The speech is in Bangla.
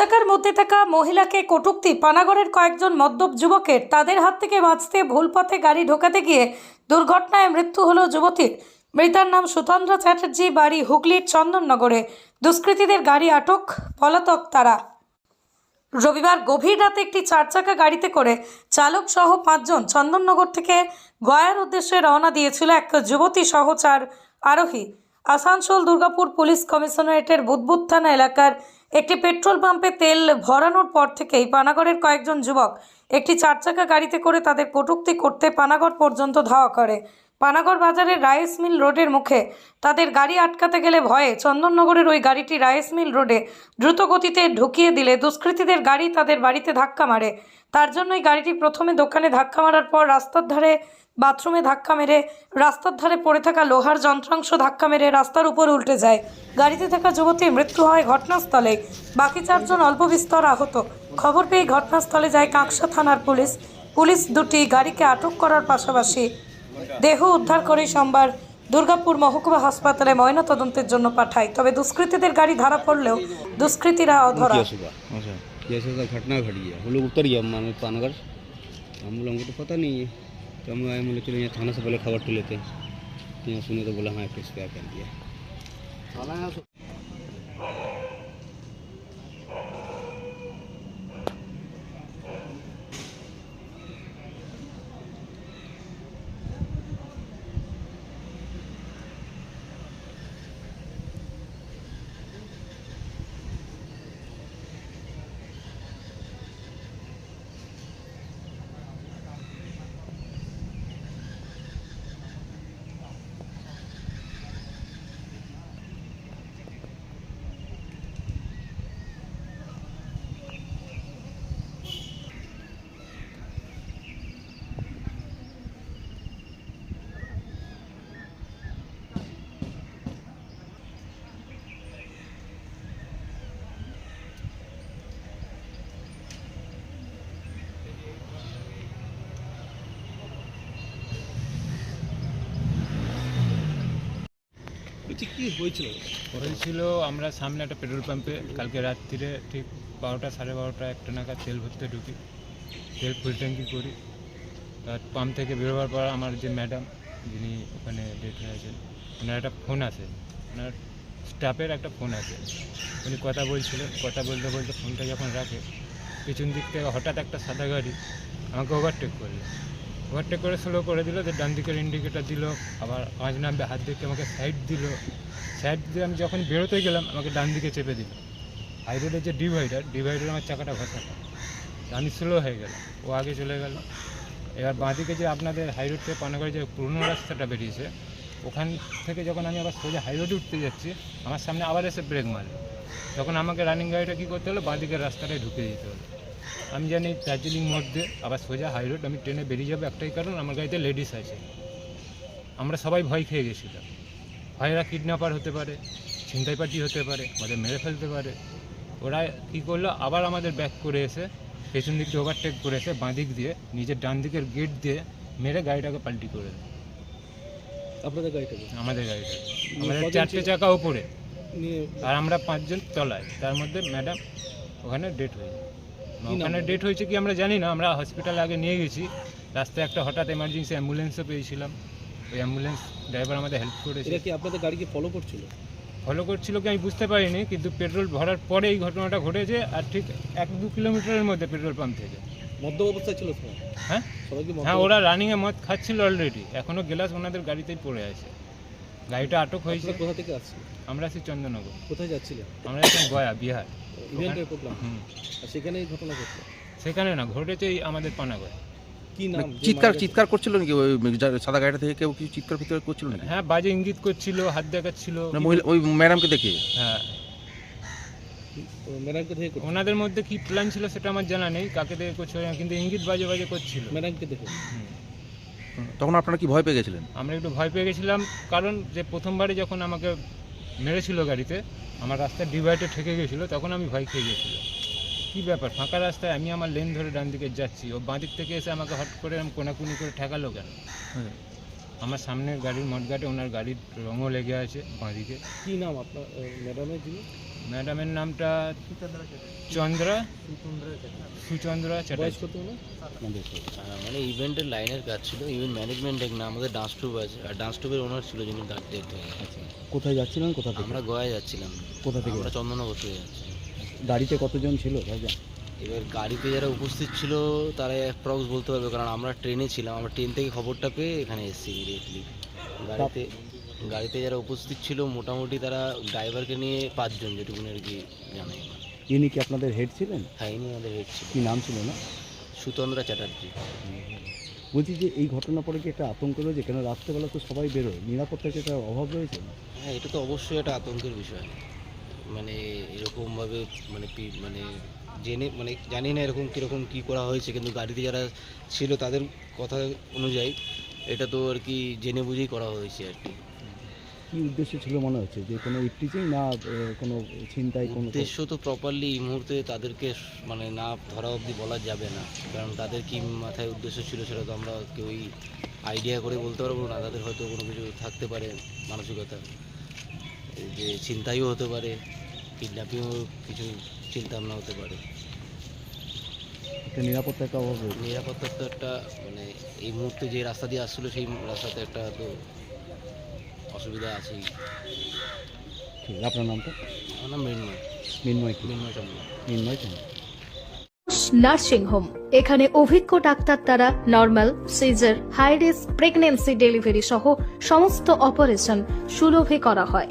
চাকার মধ্যে থাকা মহিলাকে কটূক্তি, পানাগড়ের কয়েকজন মদ্যপ যুবকের তাদের হাত থেকে বাঁচতে ভুল পথে গাড়ি ঢোকাতে গিয়ে দুর্ঘটনায় মৃত্যু হলো যুবতীর। মৃতার নাম সুতন্দ্র চ্যাটার্জি, বাড়ি হুগলির চন্দননগরে। দুষ্কৃতীদের গাড়ি আটক, পলাতক তারা। রবিবার গভীর রাতে একটি চার চাকা গাড়িতে করে চালক সহ পাঁচজন চন্দননগর থেকে গয়ার উদ্দেশ্যে রওনা দিয়েছিল এক যুবতী সহ চার আরোহী। আসানসোল দুর্গাপুর পুলিশ কমিশনারেটের বুদবুদ থানা এলাকার একটি পেট্রোল পাম্পে তেল ভরানোর পর থেকেই পানাগড়ের কয়েকজন যুবক একটি চার চাকা গাড়িতে করে তাদের কটূক্তি করতে পানাগড় পর্যন্ত ধাওয়া করে। পানাগড় বাজারের রাইস মিল রোডের মুখে তাদের গাড়ি আটকাতে গেলে ভয়ে চন্দননগরের ওই গাড়িটি রাইস মিল রোডে দ্রুত গতিতে ঢুকিয়ে দিলে দুষ্কৃতীদের গাড়ি তাদের বাড়িতে ধাক্কা মারে। তার জন্যই গাড়িটি প্রথমে দোকানে ধাক্কা মারার পর রাস্তার ধারে বাথরুমে ধাক্কা মেরে রাস্তার ধারে পড়ে থাকা লোহার যন্ত্রাংশ ধাক্কা মেরে রাস্তার উপর উল্টে যায় গাড়িতে থাকা যুবতীর মৃত্যু হয় ঘটনাস্থলে বাকি চারজন অল্প বিস্তর আহত খবর পেয়ে ঘটনাস্থলে যায় কাঁকসা থানার পুলিশ পুলিশ দুটি গাড়িকে আটক করার পাশাপাশি দেহ উদ্ধার করে সোমবার দুর্গাপুর মহকুমা হাসপাতালে ময়নাতদন্তের জন্য পাঠায় তবে দুষ্কৃতীদের গাড়ি ধরা পড়লেও দুষ্কৃতীরা অধরা किया सुबह अच्छा कि ऐसा ऐसा घटना घट गया हम लोग उतर गया मान पानगढ़ हम लोगों को तो पता नहीं है तो हम आए बोले चलो यहाँ थाना से पहले खबर तो लेते हैं। तो यहाँ सुने तो बोला हाँ फिर क्या कर दिया। বলছি কি হয়েছিল? হয়েছিল, আমরা সামনে একটা পেট্রোল পাম্পে কালকে রাত্রিরে ঠিক বারোটা সাড়ে বারোটা একটা নাগাদ তেল ভরতে ঢুকি। তেল ফুল ট্যাঙ্কি করি। তার পাম্প থেকে বেরোবার পর আমার যে ম্যাডাম, যিনি ওখানে ডেট হয়েছেন ওনার একটা ফোন আছে ওনার স্টাফের একটা ফোন আছে উনি কথা বলছিলেন, কথা বলতে বলতে ফোনটা যখন রাখে, পিছন দিক থেকে হঠাৎ একটা সাদা গাড়ি আমাকে ওভারটেক করল। ওভারটেক করে স্লো করে দিল, যে ডান দিকের ইন্ডিকেটার দিল, আবার পাঁচ নামবে হাত দেখে আমাকে সাইড দিল। সাইড দিয়ে আমি যখন বেরোতে গেলাম, আমাকে ডান দিকে চেপে দিল। হাই রোডের যে ডিভাইডার ডিভাইডার আমার চাকাটা ঘষাটা আমি স্লো হয়ে গেলাম, ও আগে চলে গেল। এবার বাঁদিকে যে আপনাদের হাই রোড থেকে পানাগড়ে যে পুরনো রাস্তাটা বেরিয়েছে, ওখান থেকে যখন আমি আবার সোজা হাই রোডে উঠতে যাচ্ছি, আমার সামনে আবার এসে ব্রেক মারলো। তখন আমাকে রানিং গাড়িটা কী করতে হলো? বাঁদিকের রাস্তাটায় ঢুকে দিতে হলো। আমি জানি দার্জিলিং মধ্যে আবার সোজা হাই রোড আমি ট্রেনে বেরিয়ে যাব একটাই কারণ আমার গাড়িতে লেডিস আছে। আমরা সবাই ভয় খেয়ে গেছিলাম। ভাইরা কিডন্যাপার হতে পারে ছিনতাই পার্টি হতে পারে আমাদের মেরে ফেলতে পারে। ওরা কি করল? আবার আমাদের ব্যাক করে এসে পেছন দিক দিয়ে ওভারটেক করে এসে বাঁ দিক দিয়ে নিজের ডান দিকের গেট দিয়ে মেরে গাড়িটাকে পাল্টি করে দেয় আপনাদের গাড়িটা আমাদের গাড়িটা। আমাদের চারটে চাকা উপরে। আর আমরা পাঁচজন তলায়। তার মধ্যে ম্যাডাম ওখানে ডেট হয়ে যায়। ওখানে ডেট হয়েছে কি আমরা জানি না আমরা হসপিটালে আগে নিয়ে গেছি। রাস্তায় একটা হঠাৎ এমার্জেন্সি অ্যাম্বুলেন্সও পেয়েছিলাম। ওই অ্যাম্বুলেন্স ড্রাইভার আমাদের হেল্প করেছে। এটা কি আপনাদের গাড়িকে ফলো করছিল? ফলো করছিল কি আমি বুঝতে পারিনি কিন্তু পেট্রোল ভরার পরে এই ঘটনাটা ঘটেছে আর ঠিক এক দু কিলোমিটারের মধ্যে পেট্রোল পাম্প থেকে। মদ্য অবস্থায় ছিল হ্যাঁ? হ্যাঁ ওরা রানিংয়ে মদ খাচ্ছিল অলরেডি এখনও গ্লাস ওনাদের গাড়িতেই পড়ে আছে। গাড়িটা আটক হয়েছে। কোথা থেকে আসছিল আমরা আছি চন্দননগর কোথায় যাচ্ছিলেন? আমরা এখন গয়া বিহার। ইভেন্টের প্রোগ্রাম হুম। আর সেখানে এই ঘটনা ঘটছে সেখানে না ঘটেছে এই আমাদের পানাগড়। কি নাম? যে চিৎকার? চিৎকার করছিল নাকি? ওই সাদা গাড়িটা থেকে কেউ কিছু চিৎকার ফিৎকার করছিল নাকি? হ্যাঁ বাজে ইঙ্গিত করছিল হাত দেখাচ্ছিল। না মহিলা ওই ম্যাডামকে দেখে? হ্যাঁ। ম্যাডামকে দেখে। ওনাদের মধ্যে কি প্ল্যান ছিল সেটা আমার জানা নেই কাকে দেখে করছিল কিন্তু ইঙ্গিত বাজে বাজে করছিল। ম্যাডামকে দেখে? হুম। তখন আপনারা কি ভয় পেয়ে গেছিলেন? আমরা একটু ভয় পেয়ে গেছিলাম কারণ যে প্রথমবারে যখন আমাকে মেরেছিল গাড়িতে আমার রাস্তা ডিভাইডে ঠেকে গেছিল তখন আমি ভয় খেয়ে গেছিলাম। কী ব্যাপার? ফাঁকা রাস্তায় আমি আমার লেন ধরে ডান দিকে যাচ্ছি ও বাঁ দিক থেকে এসে আমাকে হট করে আমি কোনাকুনি করে ঠেকালো কেন? হ্যাঁ। আমার সামনের গাড়ির মঠঘাটে ওনার গাড়ির রঙও লেগে আছে বাঁ দিকে। কি নাম আপনার ম্যাডামের যিনি? ম্যাডামের নামটা চন্দ্রা? সুচন্দ্রা চ্যাটার্জি। মানে ইভেন্টের লাইনের কাজ ছিল ইভেন্ট ম্যানেজমেন্ট না আমাদের ডান্স ট্রুপ আছে আর ডান্স ট্রুপের ওনার ছিল যিনি হয়ে। আচ্ছা কোথায় যাচ্ছিলাম কোথা থেকে? আমরা গোয়ায় যাচ্ছিলাম। কোথা থেকে? আমরা চন্দননগর থেকে যাচ্ছি গাড়িতে কতজন ছিল? ভাইজান এবার গাড়িতে যারা উপস্থিত ছিল তারা অ্যাপ্রক্স বলতে পারবে কারণ আমরা ট্রেনে ছিলাম। আমরা ট্রেন থেকে খবরটা পেয়ে এখানে এসেছি ইমিডিয়েটলি গাড়িতে গাড়িতে যারা উপস্থিত ছিল মোটামুটি তারা ড্রাইভারকে নিয়ে পাঁচজন যেটুকুনি আর কি জানে। ইনি কি আপনাদের হেড ছিলেন? হ্যাঁ ইনি আমাদের হেড ছিল কি নাম ছিল না সুতন্দ্রা চ্যাটার্জি। বলছি যে এই ঘটনা পরে কি একটা আতঙ্ক রয়েছে? কেন রাত্রেবেলা তো সবাই বেরোয়? নিরাপত্তার কি একটা অভাব রয়েছে? হ্যাঁ এটা তো অবশ্যই একটা আতঙ্কের বিষয়। মানে এরকমভাবে মানে পি- মানে জেনে মানে জানি না এরকম কীরকম কী করা হয়েছে কিন্তু গাড়িতে যারা ছিল তাদের কথা অনুযায়ী এটা তো আর কি জেনে বুঝেই করা হয়েছে আর কি। কি উদ্দেশ্য ছিল মনে হচ্ছে? যে কোনো ইফটিচিং না কোনো ছিনতাই কোনো উদ্দেশ্য তো প্রপারলি এই মুহূর্তে তাদেরকে মানে না ধরা অবধি বলা যাবে না। কারণ তাদের কি মাথায় উদ্দেশ্য ছিল সেটা তো আমরা কেউই আইডিয়া করে বলতে পারব না। তাদের হয়তো কোনো কিছু থাকতে পারে মানসিকতা। এই যে চিন্তাইও হতে পারে কিডন্যাপিংও কিছু চিন্তা ভাবনা হতে পারে। একটা নিরাপত্তার একটা অভাব নিরাপত্তার তো একটা মানে এই মুহূর্তে যে রাস্তা দিয়ে আসছিল সেই রাস্তাতে একটা তো অসুবিধা আছেই ঠিক আছে, আপনার নামটা? আমার নাম মৃন্ময়। মৃন্ময় কি? মৃন্ময় চন্দ্র। মৃন্ময় চন্দ্র। নার্সিং হোম এখানে অভিজ্ঞ ডাক্তার দ্বারা normal caesar high risk pregnancy delivery সহ সমস্ত অপারেশন সুলভে করা হয়।